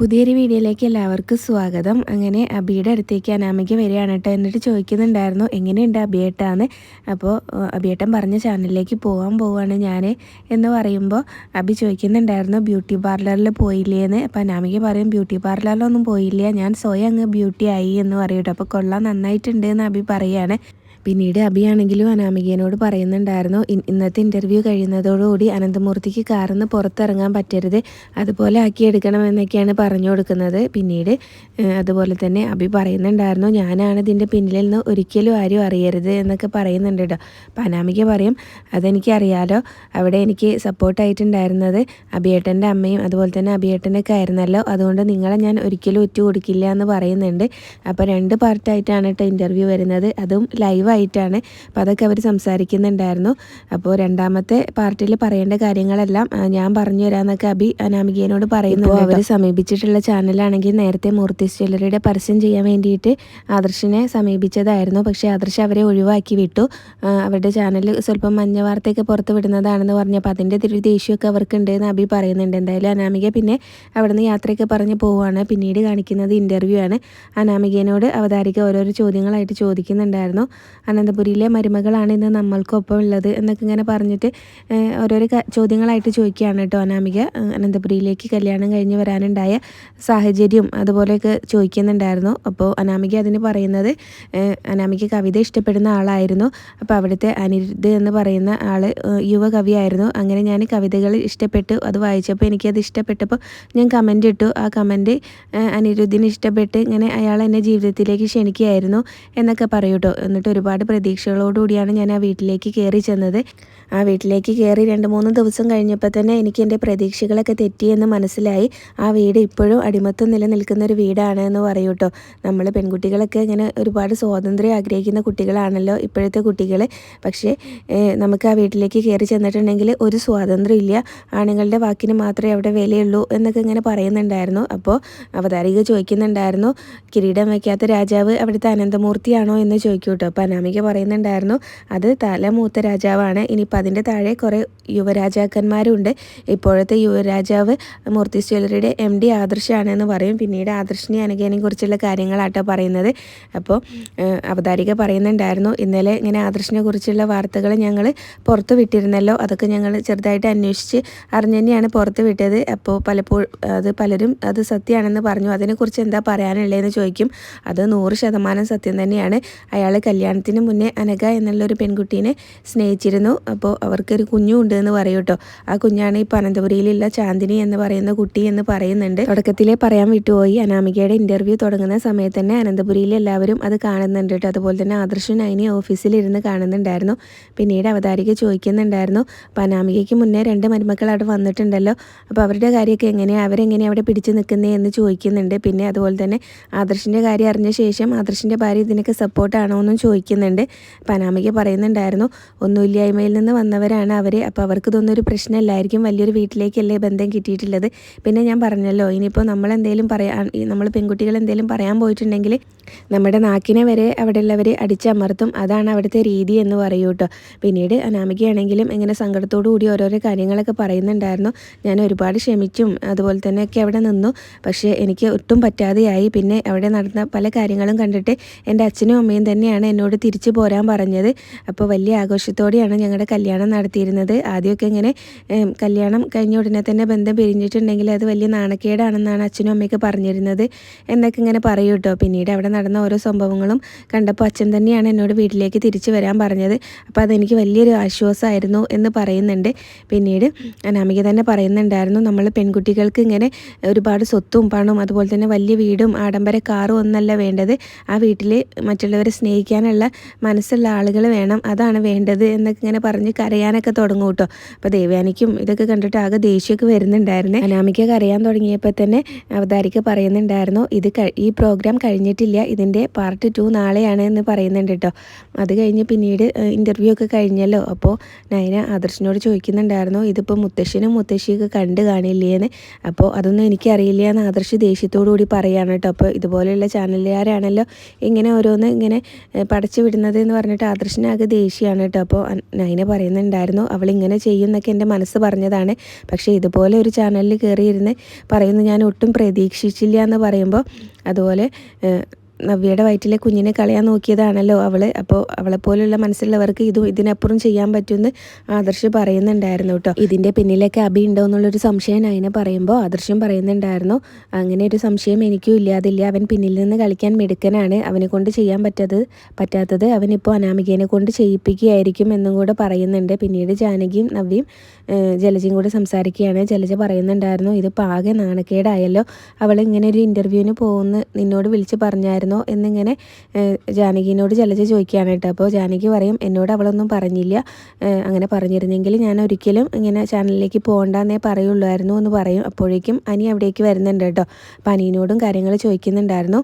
പുതിയൊരു വീഡിയോയിലേക്ക് എല്ലാവർക്കും സ്വാഗതം. അങ്ങനെ അബിയുടെ അടുത്തേക്ക് അനാമയ്ക്ക് വരികയാണ് കേട്ടോ. എന്നിട്ട് ചോദിക്കുന്നുണ്ടായിരുന്നു എങ്ങനെയുണ്ട് അബിയേട്ടാന്ന്? അപ്പോൾ അബിയേട്ടൻ പറഞ്ഞ ചാനലിലേക്ക് പോകാൻ പോവാണ് ഞാൻ എന്ന് പറയുമ്പോൾ അബി ചോദിക്കുന്നുണ്ടായിരുന്നു ബ്യൂട്ടി പാർലറിൽ പോയില്ലേ എന്ന് അപ്പോൾ അനാമയ്ക്ക് പറയും ബ്യൂട്ടി പാർലറിലൊന്നും പോയില്ല. ഞാൻ സ്വയം അങ്ങ് ബ്യൂട്ടി ആയി എന്ന് പറയും കേട്ടോ. അപ്പോൾ കൊള്ളാൻ നന്നായിട്ടുണ്ട് എന്ന് അബി പറയുകയാണ് പിന്നീട് അഭിയാണെങ്കിലും അനാമികേനോട് പറയുന്നുണ്ടായിരുന്നു ഇന്നത്തെ ഇന്റർവ്യൂ കഴിയുന്നതോടുകൂടി അനന്തമൂർത്തിക്ക് കാറിന്ന് പുറത്തിറങ്ങാൻ പറ്റരുത് അതുപോലെ ആക്കിയെടുക്കണം എന്നൊക്കെയാണ് പറഞ്ഞു കൊടുക്കുന്നത്. പിന്നീട് അതുപോലെ തന്നെ അഭി പറയുന്നുണ്ടായിരുന്നു ഞാനാണ് ഇതിന്റെ പിന്നിൽ നിന്ന് ഒരിക്കലും ആരും അറിയരുത് എന്നൊക്കെ പറയുന്നുണ്ട് കേട്ടോ അപ്പം അനാമിക പറയും അതെനിക്ക് അറിയാലോ അവിടെ എനിക്ക് സപ്പോർട്ടായിട്ടുണ്ടായിരുന്നത് അഭിയേട്ടന്റെ അമ്മയും അതുപോലെ തന്നെ അഭിയേട്ടന്റെ ഒക്കെ ആയിരുന്നല്ലോ അതുകൊണ്ട് നിങ്ങളെ ഞാൻ ഒരിക്കലും ഒറ്റ കൊടുക്കില്ല എന്ന് പറയുന്നുണ്ട്. അപ്പോൾ രണ്ട് പാർട്ടായിട്ടാണ് കേട്ടോ ഇന്റർവ്യൂ വരുന്നത് അതും ലൈവ് ലൈവായിട്ടാണ് അപ്പോൾ അതൊക്കെ അവർ സംസാരിക്കുന്നുണ്ടായിരുന്നു. അപ്പോൾ രണ്ടാമത്തെ പാർട്ടിയിൽ പറയേണ്ട കാര്യങ്ങളെല്ലാം ഞാൻ പറഞ്ഞു തരാമെന്നൊക്കെ അബി അനാമികയനോട് പറയുന്നു അവർ സമീപിച്ചിട്ടുള്ള ചാനലാണെങ്കിൽ നേരത്തെ മൂർത്തി ജ്വല്ലറിയുടെ പരസ്യം ചെയ്യാൻ വേണ്ടിയിട്ട് ആദർശിനെ സമീപിച്ചതായിരുന്നു. പക്ഷേ ആദർശ് അവരെ ഒഴിവാക്കി വിട്ടു. അവരുടെ ചാനൽ സ്വല്പം മഞ്ഞ വാർത്തയൊക്കെ പുറത്ത് വിടുന്നതാണെന്ന് പറഞ്ഞപ്പോൾ അതിന്റെ ഒരു ദേഷ്യമൊക്കെ അവർക്കുണ്ട് എന്ന് അബി പറയുന്നുണ്ട്. എന്തായാലും അനാമിക പിന്നെ അവിടുന്ന് യാത്രയൊക്കെ പറഞ്ഞ് പോവുകയാണ്. പിന്നീട് കാണിക്കുന്നത് ഇന്റർവ്യൂ ആണ്. അനാമികേനോട് അവതാരിക ഓരോരോ ചോദ്യങ്ങളായിട്ട് ചോദിക്കുന്നുണ്ടായിരുന്നു. അനന്തപുരിയിലെ മരുമകളാണ് ഇന്ന് നമ്മൾക്കൊപ്പം ഉള്ളത് എന്നൊക്കെ ഇങ്ങനെ പറഞ്ഞിട്ട് ഓരോരോ ചോദ്യങ്ങളായിട്ട് ചോദിക്കുകയാണ് കേട്ടോ അനാമിക. അനന്തപുരിയിലേക്ക് കല്യാണം കഴിഞ്ഞ് വരാനുണ്ടായ സാഹചര്യം അതുപോലെയൊക്കെ ചോദിക്കുന്നുണ്ടായിരുന്നു. അപ്പോൾ അനാമിക അതിന് പറയുന്നത് അനാമിക കവിത ഇഷ്ടപ്പെടുന്ന ആളായിരുന്നു. അപ്പോൾ അവിടുത്തെ അനിരുദ്ധ് എന്ന് പറയുന്ന ആൾ യുവ കവിയായിരുന്നു അങ്ങനെ ഞാൻ കവിതകൾ ഇഷ്ടപ്പെട്ടു. അത് വായിച്ചപ്പോൾ എനിക്കത് ഇഷ്ടപ്പെട്ടപ്പോൾ ഞാൻ കമന്റ് ഇട്ടു. ആ കമന്റ് അനിരുദ്ധിന് ഇഷ്ടപ്പെട്ട് ഇങ്ങനെ അയാൾ എന്നെ ജീവിതത്തിലേക്ക് ക്ഷണിക്കുകയായിരുന്നു എന്നൊക്കെ പറയൂട്ടോ എന്നിട്ട് ഒരുപാട് ഒരുപാട് പ്രതീക്ഷകളോടുകൂടിയാണ് ഞാൻ ആ വീട്ടിലേക്ക് കയറി ചെന്നത്. ആ വീട്ടിലേക്ക് കയറി രണ്ട് മൂന്ന് ദിവസം കഴിഞ്ഞപ്പോൾ തന്നെ എനിക്ക് എന്റെ പ്രതീക്ഷകളൊക്കെ തെറ്റിയെന്ന് മനസ്സിലായി. ആ വീട് ഇപ്പോഴും അടിമത്തം നിലനിൽക്കുന്ന ഒരു വീടാണ് എന്ന് പറയൂ കേട്ടോ നമ്മൾ പെൺകുട്ടികളൊക്കെ ഇങ്ങനെ ഒരുപാട് സ്വാതന്ത്ര്യം ആഗ്രഹിക്കുന്ന കുട്ടികളാണല്ലോ ഇപ്പോഴത്തെ കുട്ടികൾ. പക്ഷേ നമുക്ക് ആ വീട്ടിലേക്ക് കയറി ചെന്നിട്ടുണ്ടെങ്കിൽ ഒരു സ്വാതന്ത്ര്യം ഇല്ല. ആണുങ്ങളുടെ വാക്കിന് മാത്രമേ അവിടെ വിലയുള്ളൂ എന്നൊക്കെ ഇങ്ങനെ പറയുന്നുണ്ടായിരുന്നു. അപ്പോൾ അവതാരിക ചോദിക്കുന്നുണ്ടായിരുന്നു കിരീടം വയ്ക്കാത്ത രാജാവ് അവിടുത്തെ അനന്തമൂർത്തിയാണോ? എന്ന് ചോദിക്കൂട്ടോ കേട്ടോ അപ്പോൾ അനാമിക പറയുന്നുണ്ടായിരുന്നു അത് തല മൂത്ത രാജാവാണ്. ഇനിയിപ്പോൾ അതിന്റെ താഴെ കുറേ യുവരാജാക്കന്മാരുണ്ട്. ഇപ്പോഴത്തെ യുവരാജാവ് മൂർത്തി ജ്വല്ലറിയുടെ എം ഡി ആദർശാണെന്ന് പറയും. പിന്നീട് ആദർശിനെ അനുഗേനെ കുറിച്ചുള്ള കാര്യങ്ങളാട്ടോ പറയുന്നത്. അപ്പോൾ അവതാരിക പറയുന്നുണ്ടായിരുന്നു ഇന്നലെ ഇങ്ങനെ ആദർശിനെ കുറിച്ചുള്ള വാർത്തകൾ ഞങ്ങൾ പുറത്ത് വിട്ടിരുന്നല്ലോ. അതൊക്കെ ഞങ്ങൾ ചെറുതായിട്ട് അന്വേഷിച്ച് അറിഞ്ഞു തന്നെയാണ് പുറത്ത് വിട്ടത്. അപ്പോൾ പലപ്പോഴും അത് പലരും അത് സത്യമാണെന്ന് പറഞ്ഞു. അതിനെക്കുറിച്ച് എന്താ പറയാനുള്ളതെന്ന് ചോദിക്കും. അത് നൂറ് ശതമാനം സത്യം തന്നെയാണ്. അയാൾ കല്യാണത്തിന് മുന്നേ അനഘ എന്നുള്ളൊരു പെൺകുട്ടീനെ സ്നേഹിച്ചിരുന്നു. അപ്പോൾ അവർക്കൊരു കുഞ്ഞുണ്ട് എന്ന് പറയും കേട്ടോ. ആ കുഞ്ഞാണ് ഈ അനന്തപുരിയിലുള്ള ചാന്ദിനി എന്ന് പറയുന്ന കുട്ടി എന്ന് പറയുന്നുണ്ട്. തുടക്കത്തിലേ പറയാൻ വിട്ടുപോയി. അനാമികയുടെ ഇന്റർവ്യൂ തുടങ്ങുന്ന സമയത്ത് തന്നെ അനന്തപുരിയിൽ എല്ലാവരും അത് കാണുന്നുണ്ട് കേട്ടോ. അതുപോലെ തന്നെ ആദർശൻ അതിനെ ഓഫീസിലിരുന്ന് കാണുന്നുണ്ടായിരുന്നു. പിന്നീട് അവതാരിക ചോദിക്കുന്നുണ്ടായിരുന്നു. അപ്പോൾ അനാമികയ്ക്ക് മുന്നേ രണ്ട് മരുമക്കൾ അവിടെ വന്നിട്ടുണ്ടല്ലോ. അപ്പോൾ അവരുടെ കാര്യമൊക്കെ എങ്ങനെയാണ് അവരെങ്ങനെയാണ് അവിടെ പിടിച്ചു നിൽക്കുന്നത് എന്ന് ചോദിക്കുന്നുണ്ട്. പിന്നെ അതുപോലെ തന്നെ ആദർശിന്റെ കാര്യം അറിഞ്ഞ ശേഷം ആദർശിന്റെ ഭാര്യ ഇതിനൊക്കെ സപ്പോർട്ടാണോ എന്നും ചോദിക്കുന്നുണ്ട് പനാമിക പറയുന്നുണ്ടായിരുന്നു ഒന്നുമില്ലായ്മയിൽ നിന്ന് വന്നവരാണ് അവർ അപ്പോൾ അവർക്ക് ഇതൊന്നും ഒരു പ്രശ്നമല്ലായിരിക്കും. വലിയൊരു വീട്ടിലേക്കല്ലേ ബന്ധം കിട്ടിയിട്ടുള്ളത്. പിന്നെ ഞാൻ പറഞ്ഞല്ലോ ഇനിയിപ്പോൾ നമ്മൾ എന്തെങ്കിലും പറയാൻ നമ്മൾ പെൺകുട്ടികൾ എന്തെങ്കിലും പറയാൻ പോയിട്ടുണ്ടെങ്കിൽ നമ്മുടെ നാക്കിനെ വരെ അവിടെയുള്ളവർ അടിച്ചമർത്തും. അതാണ് അവിടുത്തെ രീതി എന്ന് പറയൂ കേട്ടോ. പിന്നീട് അനാമികയാണെങ്കിലും ഇങ്ങനെ സങ്കടത്തോടു കൂടി ഓരോരോ കാര്യങ്ങളൊക്കെ പറയുന്നുണ്ടായിരുന്നു. ഞാൻ ഒരുപാട് ക്ഷമിച്ചും അതുപോലെ തന്നെ ഒക്കെ അവിടെ നിന്നു. പക്ഷേ എനിക്ക് ഒട്ടും പറ്റാതെയായി. പിന്നെ അവിടെ നടന്ന പല കാര്യങ്ങളും കണ്ടിട്ട് എന്റെ അച്ഛനും അമ്മയും തന്നെയാണ് എന്നോട് തിരിച്ചു പോരാൻ പറഞ്ഞത്. അപ്പോൾ വലിയ ആഘോഷത്തോടെയാണ് ഞങ്ങളുടെ കല്യാണം നടത്തിയിരുന്നത്. ആദ്യമൊക്കെ ഇങ്ങനെ കല്യാണം കഴിഞ്ഞ ഉടനെ തന്നെ ബന്ധം പിരിഞ്ഞിട്ടുണ്ടെങ്കിൽ അത് വലിയ നാണക്കേടാണെന്നാണ് അച്ഛനും അമ്മയൊക്കെ പറഞ്ഞിരുന്നത്. എന്നൊക്കെ ഇങ്ങനെ പറയൂ കേട്ടോ. പിന്നീട് അവിടെ നടന്ന ഓരോ സംഭവങ്ങളും കണ്ടപ്പോൾ അച്ഛൻ തന്നെയാണ് എന്നോട് വീട്ടിലേക്ക് തിരിച്ചു വരാൻ പറഞ്ഞത്. അപ്പോൾ അതെനിക്ക് വലിയൊരു ആശ്വാസമായിരുന്നു എന്ന് പറയുന്നുണ്ട്. പിന്നീട് അനാമിക തന്നെ പറയുന്നുണ്ടായിരുന്നു നമ്മൾ പെൺകുട്ടികൾക്ക് ഇങ്ങനെ ഒരുപാട് സ്വത്തും പണവും അതുപോലെ തന്നെ വലിയ വീടും ആഡംബര കാറും ഒന്നല്ല വേണ്ടത്. ആ വീട്ടിൽ മറ്റുള്ളവരെ സ്നേഹിക്കാനുള്ള മനസ്സുള്ള ആളുകൾ വേണം അതാണ് വേണ്ടത് എന്നൊക്കെ ഇങ്ങനെ പറഞ്ഞ് കരയാനൊക്കെ തുടങ്ങും കേട്ടോ. അപ്പോൾ ദേവ്യാനിക്കും ഇതൊക്കെ കണ്ടിട്ട് ആകെ ദേഷ്യമൊക്കെ വരുന്നുണ്ടായിരുന്നേ. അനാമിക്ക കരയാൻ തുടങ്ങിയപ്പോൾ തന്നെ അവതാരിക പറയുന്നുണ്ടായിരുന്നു ഇത് ഈ പ്രോഗ്രാം കഴിഞ്ഞിട്ടില്ല ഇതിന്റെ പാർട്ട് ടു നാളെയാണ് എന്ന് പറയുന്നുണ്ട് കേട്ടോ. അത് കഴിഞ്ഞ് പിന്നീട് ഇന്റർവ്യൂ ഒക്കെ കഴിഞ്ഞല്ലോ. അപ്പോൾ നയന ആദർശിനോട് ചോദിക്കുന്നുണ്ടായിരുന്നു ഇതിപ്പോൾ മുത്തശ്ശനും മുത്തശ്ശിയൊക്കെ കണ്ട് കാണില്ലേന്ന്? അപ്പോൾ അതൊന്നും എനിക്കറിയില്ല എന്ന് ആദർശ് ദേഷ്യത്തോടു കൂടി പറയുകയാണ് കേട്ടോ. അപ്പോൾ ഇതുപോലെയുള്ള ചാനലുകാരാണല്ലോ ഇങ്ങനെ ഓരോന്ന് ഇങ്ങനെ പടച്ചു വിടുന്നത് എന്ന് പറഞ്ഞിട്ട് ആദർശനാകെ ദേഷ്യമാണ് കേട്ടോ. അപ്പോൾ നൈന പറയുന്നുണ്ടായിരുന്നു അവൾ ഇങ്ങനെ ചെയ്യുന്നൊക്കെ എന്റെ മനസ്സ് പറഞ്ഞതാണ്. പക്ഷേ ഇതുപോലെ ഒരു ചാനലിൽ കയറിയിരുന്ന് പറയുന്നു ഞാൻ ഒട്ടും പ്രതീക്ഷിച്ചില്ല എന്ന് പറയുമ്പോൾ അതുപോലെ നവ്യയുടെ വയറ്റിലെ കുഞ്ഞിനെ കളയാൻ നോക്കിയതാണല്ലോ അവൾ അപ്പോൾ അവളെപ്പോലുള്ള മനസ്സിലുള്ളവർക്ക് ഇതും ഇതിനപ്പുറം ചെയ്യാൻ പറ്റുമെന്ന് ആദർശ് പറയുന്നുണ്ടായിരുന്നു കേട്ടോ. ഇതിന്റെ പിന്നിലൊക്കെ അഭി ഉണ്ടോ എന്നുള്ളൊരു സംശയം അതിനെ പറയുമ്പോൾ ആദർശം പറയുന്നുണ്ടായിരുന്നു. അങ്ങനെ ഒരു സംശയം എനിക്കും ഇല്ലാതില്ല. അവൻ പിന്നിൽ നിന്ന് കളിക്കാൻ മിടുക്കനാണ്. അവനെ കൊണ്ട് ചെയ്യാൻ പറ്റത് പറ്റാത്തത് അവനിപ്പോൾ അനാമികേനെ കൊണ്ട് ചെയ്യിപ്പിക്കുകയായിരിക്കും എന്നും കൂടെ പറയുന്നുണ്ട്. പിന്നീട് ജാനകിയും നവ്യയും ജലജയും കൂടെ സംസാരിക്കുകയാണ്. ജലജ പറയുന്നുണ്ടായിരുന്നു ഇത് പാകെ നാണക്കേടായല്ലോ. അവൾ ഇങ്ങനെ ഒരു ഇന്റർവ്യൂവിന് പോകുന്ന നിന്നോട് വിളിച്ച് പറഞ്ഞായിരുന്നു. ഉണ്ടായിരുന്നോ എന്നിങ്ങനെ ജാനകിനോട് ജലജ ചോദിക്കുകയാണ് കേട്ടോ. അപ്പോൾ ജാനകി പറയും എന്നോട് അവളൊന്നും പറഞ്ഞില്ല. അങ്ങനെ പറഞ്ഞിരുന്നെങ്കിൽ ഞാൻ ഒരിക്കലും ഇങ്ങനെ ചാനലിലേക്ക് പോകണ്ടെന്നേ പറയുള്ളായിരുന്നു എന്ന് പറയും. അപ്പോഴേക്കും അനി അവിടേക്ക് വരുന്നുണ്ട് കേട്ടോ. അപ്പോൾ അനിയനോടും കാര്യങ്ങൾ ചോദിക്കുന്നുണ്ടായിരുന്നു.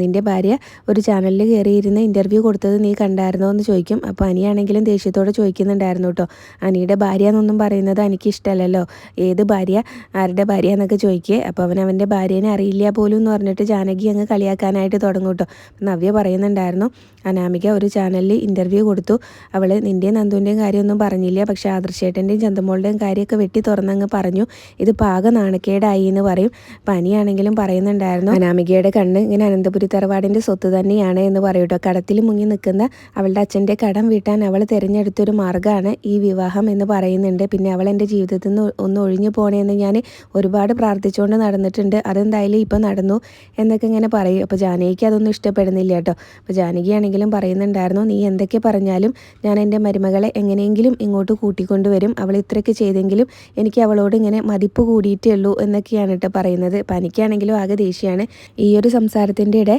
നിന്റെ ഭാര്യ ഒരു ചാനലിൽ കയറിയിരുന്ന് ഇന്റർവ്യൂ കൊടുത്തത് നീ കണ്ടായിരുന്നോ? എന്ന് ചോദിക്കും. അപ്പോൾ അനിയാണെങ്കിലും ദേഷ്യത്തോടെ ചോദിക്കുന്നുണ്ടായിരുന്നു കേട്ടോ. അനിയുടെ ഭാര്യ എന്നൊന്നും പറയുന്നത് എനിക്ക് ഇഷ്ടമല്ലല്ലോ. ഏത് ഭാര്യ? ആരുടെ ഭാര്യ? എന്നൊക്കെ ചോദിക്കുക അപ്പോൾ അവൻ അവന്റെ ഭാര്യനെ അറിയില്ല പോലും എന്ന് പറഞ്ഞിട്ട് ജാനകി അങ്ങ് കളിയാക്കാനായിട്ട് തുടങ്ങും. തുടങ്ങും കേട്ടോ. നവ്യ പറയുന്നുണ്ടായിരുന്നു അനാമിക ഒരു ചാനലിൽ ഇന്റർവ്യൂ കൊടുത്തു. അവൾ നിന്റെയും നന്ദുവിന്റെയും കാര്യമൊന്നും പറഞ്ഞില്ല. പക്ഷേ ആദർശേട്ടന്റെയും ചന്തമോളുടെയും കാര്യമൊക്കെ വെട്ടി തുറന്നങ്ങ് പറഞ്ഞു. ഇത് പാക നാണക്കേടായി എന്ന് പറയും. പനിയാണെങ്കിലും പറയുന്നുണ്ടായിരുന്നു അനാമികയുടെ കണ്ണ് ഇങ്ങനെ അനന്തപുരി തറവാടിന്റെ സ്വത്ത് തന്നെയാണ് എന്ന് പറയൂട്ടോ കടത്തിൽ മുങ്ങി നിൽക്കുന്ന അവളുടെ അച്ഛന്റെ കടം വീട്ടാൻ അവൾ തിരഞ്ഞെടുത്തൊരു മാർഗമാണ് ഈ വിവാഹം എന്ന് പറയുന്നുണ്ട്. പിന്നെ അവൾ എന്റെ ജീവിതത്തിൽ നിന്ന് ഒന്ന് ഒഴിഞ്ഞു പോകണമെന്ന് ഞാൻ ഒരുപാട് പ്രാർത്ഥിച്ചുകൊണ്ട് നടന്നിട്ടുണ്ട്. അതെന്തായാലും ഇപ്പം നടന്നു എന്നൊക്കെ ഇങ്ങനെ പറയും. അപ്പോൾ ജാനകിക്ക് അതൊന്നും ഇഷ്ടപ്പെടുന്നില്ല കേട്ടോ. അപ്പോൾ ജാനകിയാണെങ്കിലും പറയുന്നുണ്ടായിരുന്നു നീ എന്തൊക്കെ പറഞ്ഞാലും ഞാൻ എന്റെ മരുമകളെ എങ്ങനെയെങ്കിലും ഇങ്ങോട്ട് കൂട്ടിക്കൊണ്ടുവരും. അവൾ ഇത്രയൊക്കെ ചെയ്തെങ്കിലും എനിക്ക് അവളോട് ഇങ്ങനെ മതിപ്പ് കൂടിയിട്ടേ ഉള്ളൂ എന്നൊക്കെയാണ് കേട്ടോ പറയുന്നത്. അപ്പോൾ എനിക്കാണെങ്കിലും ആകെ ദേഷ്യമാണ്. ഈ ഒരു സംസാരത്തിന്റെ ഇടെ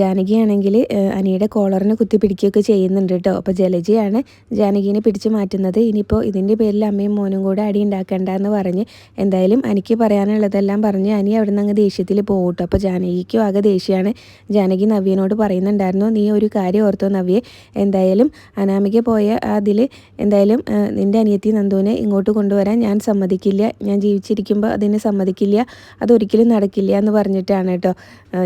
ജാനകിയാണെങ്കിൽ അനിയുടെ കോളറിനെ കുത്തിപ്പിടിക്കുകയൊക്കെ ചെയ്യുന്നുണ്ട് കേട്ടോ. അപ്പോൾ ജലജയാണ് ജാനകീനെ പിടിച്ചു മാറ്റുന്നത്. ഇനിയിപ്പോൾ ഇതിന്റെ പേരിൽ അമ്മയും മോനും കൂടെ അടി ഉണ്ടാക്കണ്ട എന്ന് പറഞ്ഞ് എന്തായാലും എനിക്ക് പറയാനുള്ളതെല്ലാം പറഞ്ഞ് അനി അവിടെ നിന്ന് അങ്ങ് ദേഷ്യത്തിൽ പോകും കേട്ടോ. അപ്പോൾ ജാനകിക്കും ആകെ ദേഷ്യമാണ്. ജാനകി നവ്യനോട് പറയുന്നുണ്ടായിരുന്നു നീ ഒരു കാര്യം ഓർത്തോ നവ്യെ എന്തായാലും അനാമിക പോയ അതിൽ എന്തായാലും നിന്റെ അനിയത്തി നന്ദുവിനെ ഇങ്ങോട്ട് കൊണ്ടുവരാൻ ഞാൻ സമ്മതിക്കില്ല. ഞാൻ ജീവിച്ചിരിക്കുമ്പോൾ അതിനെ സമ്മതിക്കില്ല. അതൊരിക്കലും നടക്കില്ല എന്ന് പറഞ്ഞിട്ടാണ് കേട്ടോ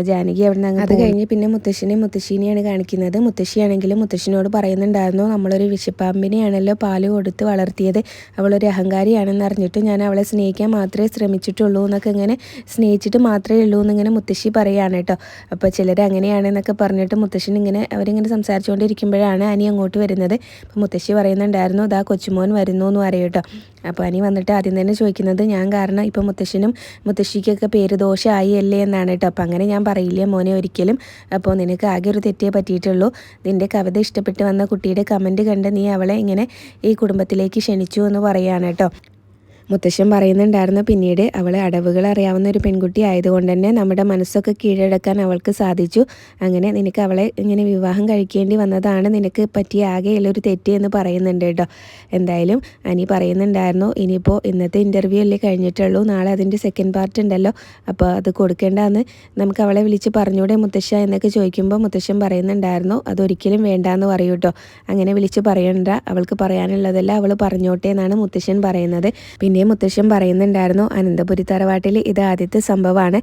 ജാനകി അവിടെ നിന്ന് അത് കഴിഞ്ഞ് പിന്നെ മുത്തശ്ശിനെ മുത്തശ്ശീനെയാണ് കാണിക്കുന്നത്. മുത്തശ്ശിയാണെങ്കിലും മുത്തശ്ശിനോട് പറയുന്നുണ്ടായിരുന്നു നമ്മളൊരു വിഷപ്പാമ്പിനെയാണല്ലോ പാൽ കൊടുത്ത് വളർത്തിയത്. അവളൊരു അഹങ്കാരിയാണെന്ന് അറിഞ്ഞിട്ട് ഞാൻ അവളെ സ്നേഹിക്കാൻ മാത്രമേ ശ്രമിച്ചിട്ടുള്ളൂ എന്നൊക്കെ ഇങ്ങനെ സ്നേഹിച്ചിട്ട് മാത്രമേ ഉള്ളൂ എന്നിങ്ങനെ മുത്തശ്ശി പറയുകയാണ് കേട്ടോ. അപ്പോൾ ചിലർ അങ്ങനെയാണെന്നൊക്കെ പറഞ്ഞിട്ട് മുത്തശ്ശൻ ഇങ്ങനെ അവരിങ്ങനെ സംസാരിച്ചുകൊണ്ടിരിക്കുമ്പോഴാണ് അനി അങ്ങോട്ട് വരുന്നത്. അപ്പോൾ മുത്തശ്ശി പറയുന്നുണ്ടായിരുന്നു ഇതാ കൊച്ചുമോൻ വരുന്നു എന്ന് പറയട്ടോ. അപ്പോൾ അനി വന്നിട്ട് ആദ്യം തന്നെ ചോദിക്കുന്നത് ഞാൻ കാരണം ഇപ്പോൾ മുത്തശ്ശനും മുത്തശ്ശിക്കൊക്കെ പേര് ദോഷമായി അല്ലേ എന്നാണ് കേട്ടോ അപ്പോൾ അങ്ങനെ ഞാൻ പറയില്ല മോനെ ഒരിക്കലും. അപ്പോൾ നിനക്ക് ആകെ ഒരു തെറ്റേ പറ്റിയിട്ടുള്ളൂ. നിന്റെ കവിത ഇഷ്ടപ്പെട്ട് വന്ന കുട്ടിയുടെ കമന്റ് കണ്ട് നീ അവളെ ഇങ്ങനെ ഈ കുടുംബത്തിലേക്ക് ക്ഷണിച്ചു എന്ന് പറയുകയാണ് കേട്ടോ മുത്തശ്ശൻ പറയുന്നുണ്ടായിരുന്നു പിന്നീട് അവൾ അടവുകൾ അറിയാവുന്ന ഒരു പെൺകുട്ടി ആയതുകൊണ്ട് തന്നെ നമ്മുടെ മനസ്സൊക്കെ കീഴടക്കാൻ അവൾക്ക് സാധിച്ചു. അങ്ങനെ നിനക്ക് അവളെ ഇങ്ങനെ വിവാഹം കഴിക്കേണ്ടി വന്നതാണ് നിനക്ക് പറ്റിയ ആകെയുള്ളൊരു തെറ്റ് എന്ന് പറയുന്നുണ്ട് കേട്ടോ. എന്തായാലും അനി പറയുന്നുണ്ടായിരുന്നു ഇനിയിപ്പോൾ ഇന്നത്തെ ഇന്റർവ്യൂ അല്ലേ കഴിഞ്ഞിട്ടുള്ളൂ നാളെ അതിന്റെ സെക്കൻഡ് പാർട്ട് ഉണ്ടല്ലോ അപ്പോൾ അത് കൊടുക്കേണ്ടെന്ന് നമുക്ക് അവളെ വിളിച്ച് പറഞ്ഞൂടെ മുത്തശ്ശ എന്നൊക്കെ ചോദിക്കുമ്പോൾ മുത്തശ്ശൻ പറയുന്നുണ്ടായിരുന്നു അതൊരിക്കലും വേണ്ടാന്ന് പറയൂ കേട്ടോ. അങ്ങനെ വിളിച്ച് പറയണ്ട അവൾക്ക് പറയാനുള്ളതെല്ലാം അവൾ പറഞ്ഞോട്ടെ എന്നാണ് മുത്തശ്ശൻ പറയുന്നത്. പിന്നെ പിന്നെ മുത്തശ്ശൻ പറയുന്നുണ്ടായിരുന്നു അനന്തപുരി തറവാട്ടിൽ ഇത് ആദ്യത്തെ സംഭവമാണ്.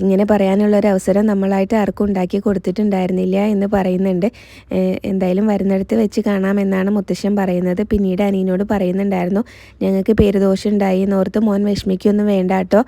ഇങ്ങനെ പറയാനുള്ളൊരു അവസരം നമ്മളായിട്ട് ആർക്കും ഉണ്ടാക്കി കൊടുത്തിട്ടുണ്ടായിരുന്നില്ല എന്ന് പറയുന്നുണ്ട്. എന്തായാലും വരുന്നിടത്ത് വെച്ച് കാണാമെന്നാണ് മുത്തശ്ശൻ പറയുന്നത്. പിന്നീട് അനിയനോട് പറയുന്നുണ്ടായിരുന്നു ഞങ്ങൾക്ക് പേരുദോഷം ഉണ്ടായി എന്നോർത്ത് മോൻ വിഷമിക്കൊന്നും വേണ്ട കേട്ടോ.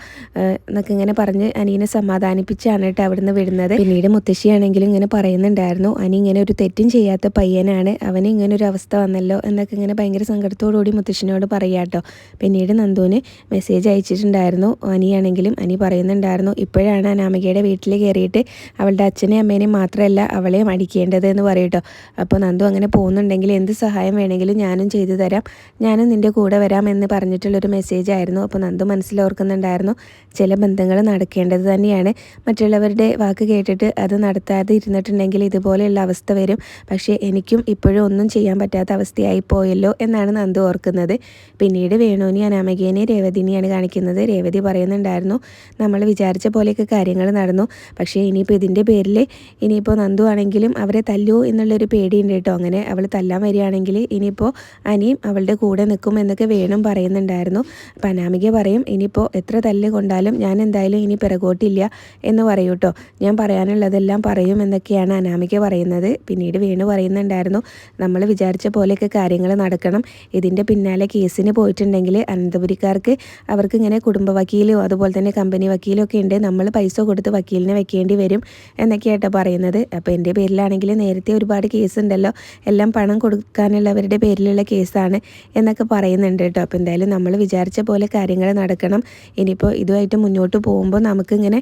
എന്നൊക്കെ ഇങ്ങനെ പറഞ്ഞ് അനിയനെ സമാധാനിപ്പിച്ചാണ് കേട്ടോ അവിടുന്ന് വിടുന്നത്. പിന്നീട് മുത്തശ്ശിയാണെങ്കിലും ഇങ്ങനെ പറയുന്നുണ്ടായിരുന്നു അനി ഇങ്ങനെ ഒരു തെറ്റും ചെയ്യാത്ത പയ്യനാണ്. അവന് ഇങ്ങനെ ഒരു അവസ്ഥ വന്നല്ലോ എന്നൊക്കെ ഇങ്ങനെ ഭയങ്കര സങ്കടത്തോടുകൂടി മുത്തശ്ശിനോട് പറയാട്ടോ പിന്നീട് നന്ദുവിന് മെസ്സേജ് അയച്ചിട്ടുണ്ടായിരുന്നു. അനിയാണെങ്കിലും അനി പറയുന്നുണ്ടായിരുന്നു. ഇപ്പോഴാണ് അനാമികയുടെ വീട്ടിൽ കയറിയിട്ട് അവളുടെ അച്ഛനെയും അമ്മേനെയും മാത്രമല്ല അവളെയും അടിക്കേണ്ടത് എന്ന് പറയട്ടോ. അപ്പോൾ നന്ദു അങ്ങനെ പോകുന്നുണ്ടെങ്കിൽ എന്ത് സഹായം വേണമെങ്കിലും ഞാനും ചെയ്തു തരാം. ഞാനും നിന്റെ കൂടെ വരാം എന്ന് പറഞ്ഞിട്ടുള്ളൊരു മെസ്സേജ് ആയിരുന്നു. അപ്പോൾ നന്ദു മനസ്സിലോർക്കുന്നുണ്ടായിരുന്നു ചില ബന്ധങ്ങൾ നടക്കേണ്ടത് തന്നെയാണ്. മറ്റുള്ളവരുടെ വാക്ക് കേട്ടിട്ട് അത് നടത്താതെ ഇരുന്നിട്ടുണ്ടെങ്കിൽ ഇതുപോലെയുള്ള അവസ്ഥ വരും. പക്ഷേ എനിക്കും ഇപ്പോഴും ഒന്നും ചെയ്യാൻ പറ്റാത്ത അവസ്ഥയായി പോയല്ലോ എന്നാണ് നന്ദു ഓർക്കുന്നത്. പിന്നീട് വേണുവിനെ അനാമികേനെ രേവതിനെയാണ് കാണിക്കുന്നത്. രേവതി പറയുന്നുണ്ടായിരുന്നു നമ്മൾ വിചാരിച്ച പോലെയൊക്കെ കാര്യങ്ങൾ നടന്നു. പക്ഷേ ഇനിയിപ്പോൾ ഇതിന്റെ പേരിൽ ഇനിയിപ്പോൾ നന്ദു ആണെങ്കിലും അവരെ തല്ലൂ എന്നുള്ളൊരു പേടിയുണ്ട് കേട്ടോ. അങ്ങനെ അവൾ തല്ലാൻ വരികയാണെങ്കിൽ ഇനിയിപ്പോൾ അനിയും അവളുടെ കൂടെ നിൽക്കും എന്നൊക്കെ വേണം പറയുന്നുണ്ടായിരുന്നു. അപ്പം അനാമിക പറയും ഇനിയിപ്പോൾ എത്ര തല്ല് കൊണ്ടാലും ഞാൻ എന്തായാലും ഇനി പിറകോട്ടില്ല എന്ന് പറയൂ കേട്ടോ. ഞാൻ പറയാനുള്ളതെല്ലാം പറയും എന്നൊക്കെയാണ് അനാമിക പറയുന്നത്. പിന്നീട് വേണു പറയുന്നുണ്ടായിരുന്നു നമ്മൾ വിചാരിച്ച പോലെയൊക്കെ കാര്യങ്ങൾ നടക്കണം. ഇതിന്റെ പിന്നാലെ കേസിന് പോയിട്ടുണ്ടെങ്കിൽ അനന്തപുരിക്കാർക്ക് അവർക്ക് ഇങ്ങനെ കുടുംബ വക്കീലോ അതുപോലെ തന്നെ കമ്പനി വക്കീലോ ഒക്കെ ഉണ്ട്. നമ്മൾ പൈസ കൊടുത്ത് വക്കീലിനെ വെക്കേണ്ടി വരും എന്നൊക്കെയായിട്ടാണ് പറയുന്നത്. അപ്പോൾ എന്റെ പേരിലാണെങ്കിൽ നേരത്തെ ഒരുപാട് കേസ് ഉണ്ടല്ലോ. എല്ലാം പണം കൊടുക്കാനുള്ളവരുടെ പേരിലുള്ള കേസാണ് എന്നൊക്കെ പറയുന്നുണ്ട് കേട്ടോ. അപ്പോൾ എന്തായാലും നമ്മൾ വിചാരിച്ച പോലെ കാര്യങ്ങൾ നടക്കണം. ഇനിയിപ്പോൾ ഇതുമായിട്ട് മുന്നോട്ട് പോകുമ്പോൾ നമുക്കിങ്ങനെ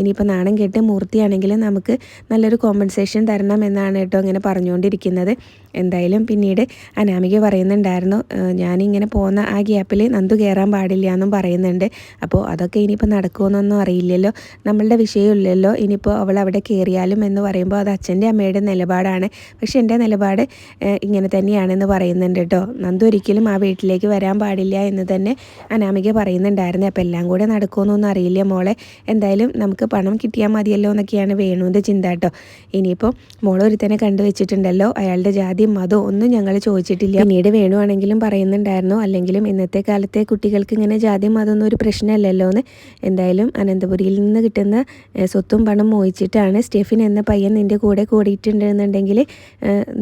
ഇനിയിപ്പോൾ നാണം കേട്ട് മൂർത്തിയാണെങ്കിലും നമുക്ക് നല്ലൊരു കോമ്പൻസേഷൻ തരണം എന്നാണ് കേട്ടോ ഇങ്ങനെ പറഞ്ഞുകൊണ്ടിരിക്കുന്നത്. എന്തായാലും പിന്നീട് അനാമിക പറയുന്നുണ്ടായിരുന്നു ഞാനിങ്ങനെ പോകുന്ന ആ ഗ്യാപ്പിൽ നന്ദു കയറാൻ പാടില്ല എന്നും പറയുന്നുണ്ട്. അപ്പോൾ അതൊക്കെ ഇനിയിപ്പോൾ നടക്കുമെന്നൊന്നും അറിയില്ലല്ലോ. നമ്മളുടെ വിഷയമില്ലല്ലോ. ഇനിയിപ്പോൾ അവൾ അവിടെ കയറിയാലും എന്ന് പറയുമ്പോൾ അത് അച്ഛന്റെ അമ്മയുടെ നിലപാടാണ്. പക്ഷെ എന്റെ നിലപാട് ഇങ്ങനെ തന്നെയാണെന്ന് പറയുന്നുണ്ട് കേട്ടോ. നന്ദു ഒരിക്കലും ആ വീട്ടിലേക്ക് വരാൻ പാടില്ല എന്ന് തന്നെ അനാമിക പറയുന്നുണ്ടായിരുന്നു. അപ്പോൾ എല്ലാം കൂടെ നടക്കുമെന്നൊന്നും അറിയില്ല മോളെ. എന്തായാലും നമുക്ക് പണം കിട്ടിയാൽ മതിയല്ലോ എന്നൊക്കെയാണ് വേണുവിന്റെ ചിന്ത കേട്ടോ. ഇനിയിപ്പോൾ മോളൊരുത്തനെ കണ്ടുവച്ചിട്ടുണ്ടല്ലോ. അയാളുടെ ജാതിയും മതവും ഒന്നും ഞങ്ങൾ ചോദിച്ചിട്ടില്ല. പിന്നീട് വേണുവാണെങ്കിലും പറയുന്നുണ്ടായിരുന്നു. അല്ലെങ്കിലും ഇന്നത്തെ കാലത്തെ കുട്ടികൾക്ക് ഇങ്ങനെ ജാതി മതമൊന്നും ഒരു പ്രശ്നമല്ലല്ലോ എന്ന് എന്തായാലും അനന്തപുരിയിൽ നിന്ന് കിട്ടുന്ന സ്വത്തും പണം മോഹിച്ചിട്ടാണ് സ്റ്റെഫിൻ എന്ന പയ്യൻ നിന്റെ കൂടെ കൂടിയിട്ടുണ്ടെന്നുണ്ടെങ്കിൽ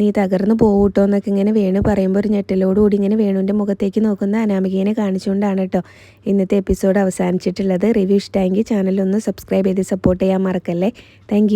നീ തകർന്നു പോകൂട്ടോ എന്നൊക്കെ ഇങ്ങനെ വേണു പറയുമ്പോൾ ഒരു ഞെട്ടലോടുകൂടി ഇങ്ങനെ വേണുവിന്റെ മുഖത്തേക്ക് നോക്കുന്ന അനാമികേനെ കാണിച്ചുകൊണ്ടാണ് കേട്ടോ ഇന്നത്തെ എപ്പിസോഡ് അവസാനിച്ചിട്ടുള്ളത്. റിവ്യൂ ഇഷ്ടമെങ്കിൽ ചാനലൊന്ന് സബ്സ്ക്രൈബ് ചെയ്ത് സപ്പോർട്ട് ചെയ്യാൻ മറക്കല്ലേ. താങ്ക്